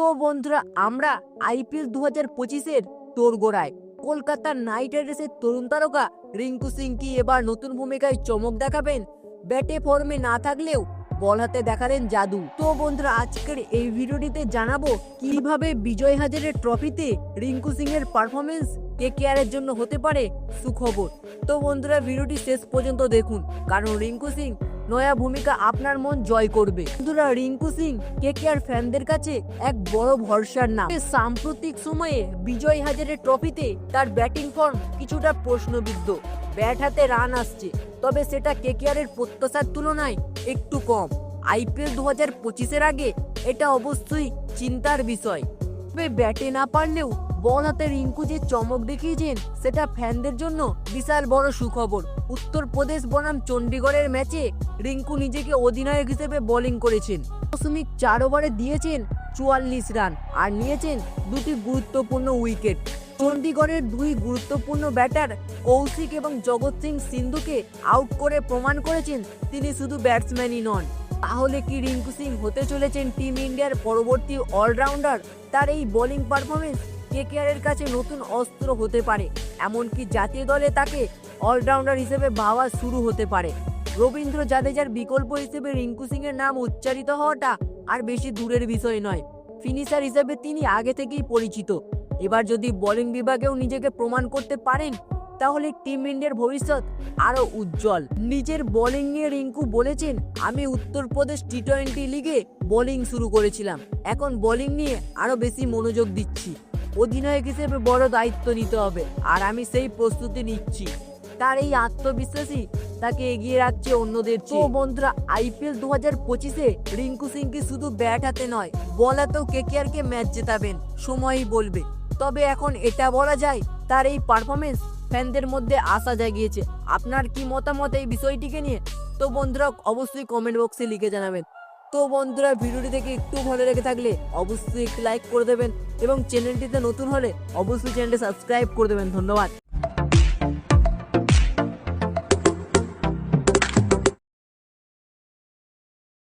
তো বন্ধুরা, আমরা আইপিএল দু হাজার পঁচিশের তোর গোড়ায় কলকাতার নাইট রাইডার্সের তরুণ তারকা রিঙ্কু সিং কি এবার নতুন ভূমিকায় চমক দেখাবেন? ব্যাটে ফর্মে না থাকলেও বল হাতে দেখালেন জাদু। তো বন্ধুরা, আজকের এই ভিডিওটিতে জানাব কীভাবে বিজয় হাজারের ট্রফিতে রিঙ্কু সিং এর পারফরমেন্স কে কেয়ারের জন্য হতে পারে সুখবর। তো বন্ধুরা, ভিডিওটি শেষ পর্যন্ত দেখুন, কারণ রিঙ্কু সিং নয়া ভূমিকা আপনার মন জয় করবে। বন্ধুরা, রিঙ্কু সিং কে কে আর ফ্যানদের কাছে এক বড় ভরসার নাম। সাম্প্রতিক সময়ে বিজয় হাজারের ট্রফিতে তার ব্যাটিং ফর্ম কিছুটা প্রশ্নবিদ্ধ। ব্যাট হাতে রান আসছে, তবে সেটা কে কে এর প্রত্যাশার তুলনায় একটু কম। আইপিএল দু হাজার পঁচিশের আগে এটা অবশ্যই চিন্তার বিষয়। তবে ব্যাটে না পারলেও বল হাতে রিঙ্কু যে চমক দেখিয়েছেন, সেটা ফ্যানদের জন্য বিশাল বড় সুখবর। উত্তরপ্রদেশ বনাম চণ্ডীগড়ের ম্যাচে রিঙ্কু নিজেকে অধিনায়ক হিসেবে বোলিং করেছেন। দশমিক চার ওভারে দিয়েছেন চুয়াল্লিশ রান আর নিয়েছেন দুটি গুরুত্বপূর্ণ উইকেট। চণ্ডীগড়ের দুই গুরুত্বপূর্ণ ব্যাটার কৌশিক এবং জগৎ সিং সিন্ধুকে আউট করে প্রমাণ করেছেন তিনি শুধু ব্যাটসম্যানই নন। তাহলে কি রিঙ্কু সিং হতে চলেছেন টিম ইন্ডিয়ার পরবর্তী অলরাউন্ডার? তার এই বোলিং পারফরমেন্স কেকেআরের কাছে নতুন অস্ত্র হতে পারে, এমনকি জাতীয় দলে তাকে অলরাউন্ডার হিসেবে ভাবা শুরু হতে পারে। রবীন্দ্র জাদেজার বিকল্প হিসেবে রিঙ্কু সিং এর নাম উচ্চারিত হওয়াটা আর বেশি দূরের বিষয় নয়। ফিনিশার হিসেবে তিনি আগে থেকেই পরিচিত। এবার যদি বোলিং বিভাগেও নিজেকে প্রমাণ করতে পারেন তাহলে টিম ইন্ডিয়ার ভবিষ্যৎ আরও উজ্জ্বল। নিজের বোলিং নিয়ে রিঙ্কু বলেছেন, আমি উত্তরপ্রদেশ টি টোয়েন্টি লিগে বোলিং শুরু করেছিলাম। এখন বোলিং নিয়ে আরও বেশি মনোযোগ দিচ্ছি। অধিনায়ক হিসেবে বড় দায়িত্ব নিতে হবে, আর আমি সেই প্রস্তুতি নিচ্ছি। তার এই আত্মবিশ্বাসী তাকে এগিয়ে রাখছে অন্যদের তো বন্ধুরা আইপিএল দু হাজার পঁচিশে রিঙ্কু সিংকে শুধু ব্যাট হাতে নয় বল হাতেও কেকেআরকে ম্যাচ জেতাবেন, সময়ই বলবে। তবে এখন এটা বলা যায়, তার এই পারফরমেন্স ফ্যানদের মধ্যে আশা জাগিয়েছে। আপনার কি মতামত এই বিষয়টিকে নিয়ে? তো বন্ধুরা, অবশ্যই কমেন্ট বক্সে লিখে জানাবেন। তো বন্ধুরা, ভিডিওটি থেকে একটু ভালো লেগে থাকলে অবশ্যই একটি লাইক করে দেবেন এবং চ্যানেলটিতে নতুন হলে অবশ্যই চ্যানেলটি সাবস্ক্রাইব করে দেবেন। ধন্যবাদ।